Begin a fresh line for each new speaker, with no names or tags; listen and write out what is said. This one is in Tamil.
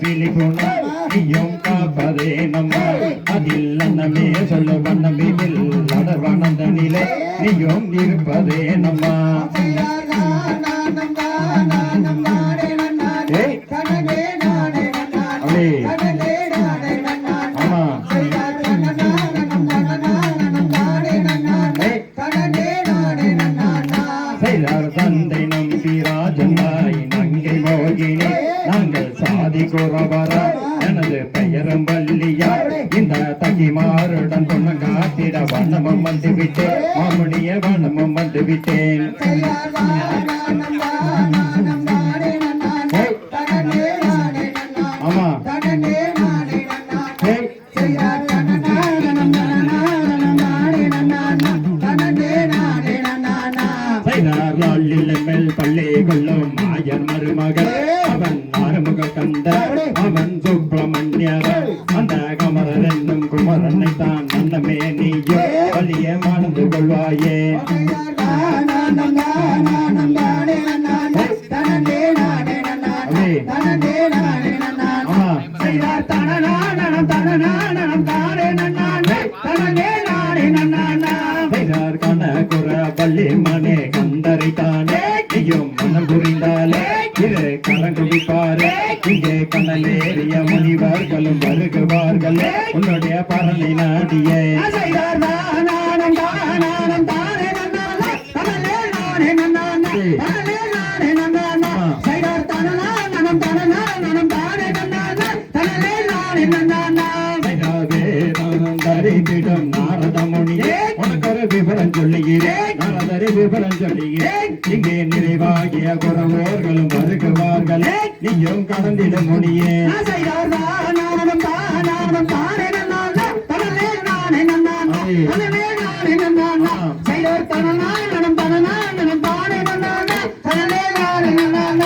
குணம் நீயும் காப்பதே நம்ம. அதில் அன்னமே சொல்ல வண்ணமில் நடவணந்த நிலை. நீயும் இருப்பதே நம்ம. தந்தை நாங்கள் சாதி கூறவர எனது பெயரும் வள்ளியா இந்த தகிமாருடன் பொண்ணு காத்திட வண்ணமும் வந்துவிட்டேன். மாமுனிய வண்ணமும் வந்துவிட்டேன். கொள்ளும் மாயன் மருமகள் அவன் ஆறுமுக கந்த அவன் சுப்பிரமணியர் அந்த கமரன் என்னும் குமரனை தான் அன்னமே நீயோ வலிய மணந்து கொள்வாயே செய்தார் கனகுர பள்ளி மனே இரு கலங்குவிப்பாரே இங்கே கனலேறிய முனிவர்களும் வருகுவார்கள். உன்னுடைய பரலை நாடியே. தரித்திடம் நாரத முனியே உனக்கு ஒரு விவரம் சொல்லுகிறேன் நாரதரை விவரம் சொல்லுகிறேன். இங்கே நிறைவாகிய குறவோர்களும் கடலே நீயும் கடந்திடும் முனியே.
நானும் தான் நானும் தானே நன்னான் கடலே நானே நன்னான் கடலே நானே நன்னான் செய்தோர் தனனா நனம் தனனா நனம் தானே நன்னான் கடலே நானே நன்னான்